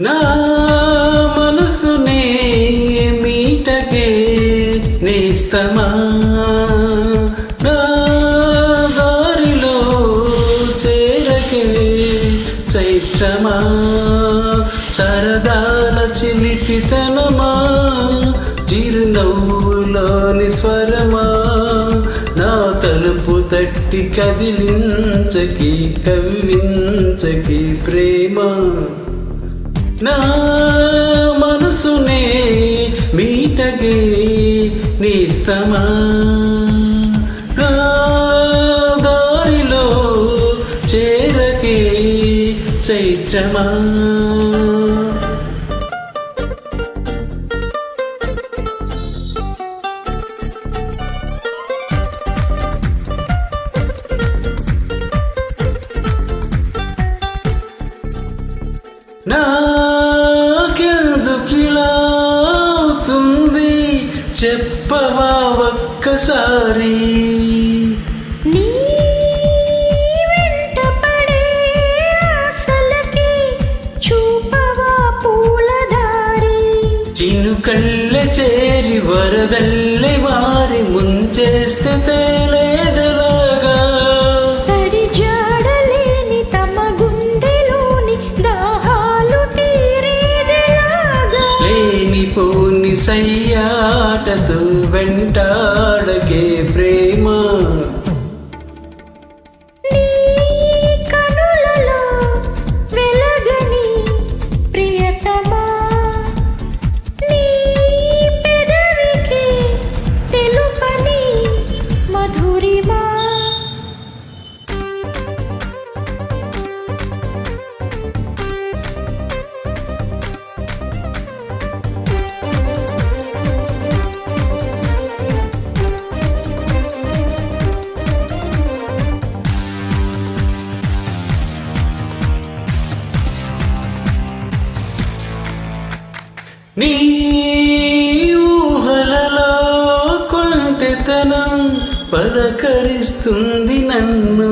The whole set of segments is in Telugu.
నా మనసునే మీటకే నేస్తమా? నా దారిలో చేరకే చైత్రమా? సరదాల చిలిపితనమా? చిరునవ్వులోని స్వరమా? నా తలుపు తట్టి కదిలించకి కవించకి ప్రేమ? నా మనసునే మీటగే నిస్తమా? దారిలో చేరకే చైత్రమా? నాకెందుకిలా చెప్పవా ఒక్కసారి నీ వెంటపడే ఆశలకి చూపవా పూలదారి చినుకళ్ళె చేరి వరదల్లె మారి ముంచేస్తే తేలేదలాగా వెంటాడకే ప్రేమ. నీ ఊహలలో కొంటెతనం పలకరిస్తుంది నన్ను.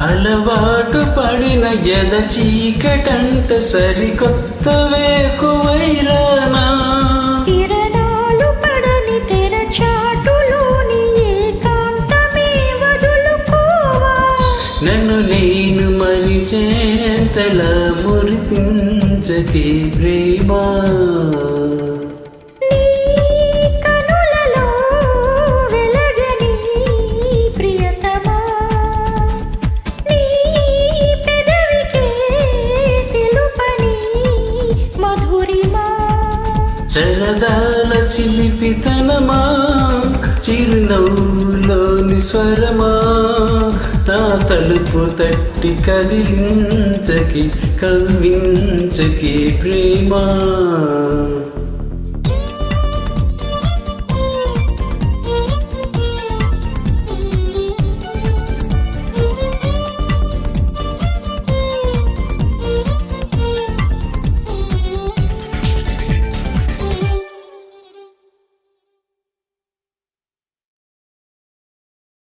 అలవాటు పడిన ఎద చీకటంట సరికొత్త వేకువైరానా తెలుపని మధురిమా. చరదాల చిలిపితనమా చిరునవ్వులోని స్వరమా. నా తలుపు తట్టి కదిలించకి కవ్వించకి ప్రేమ.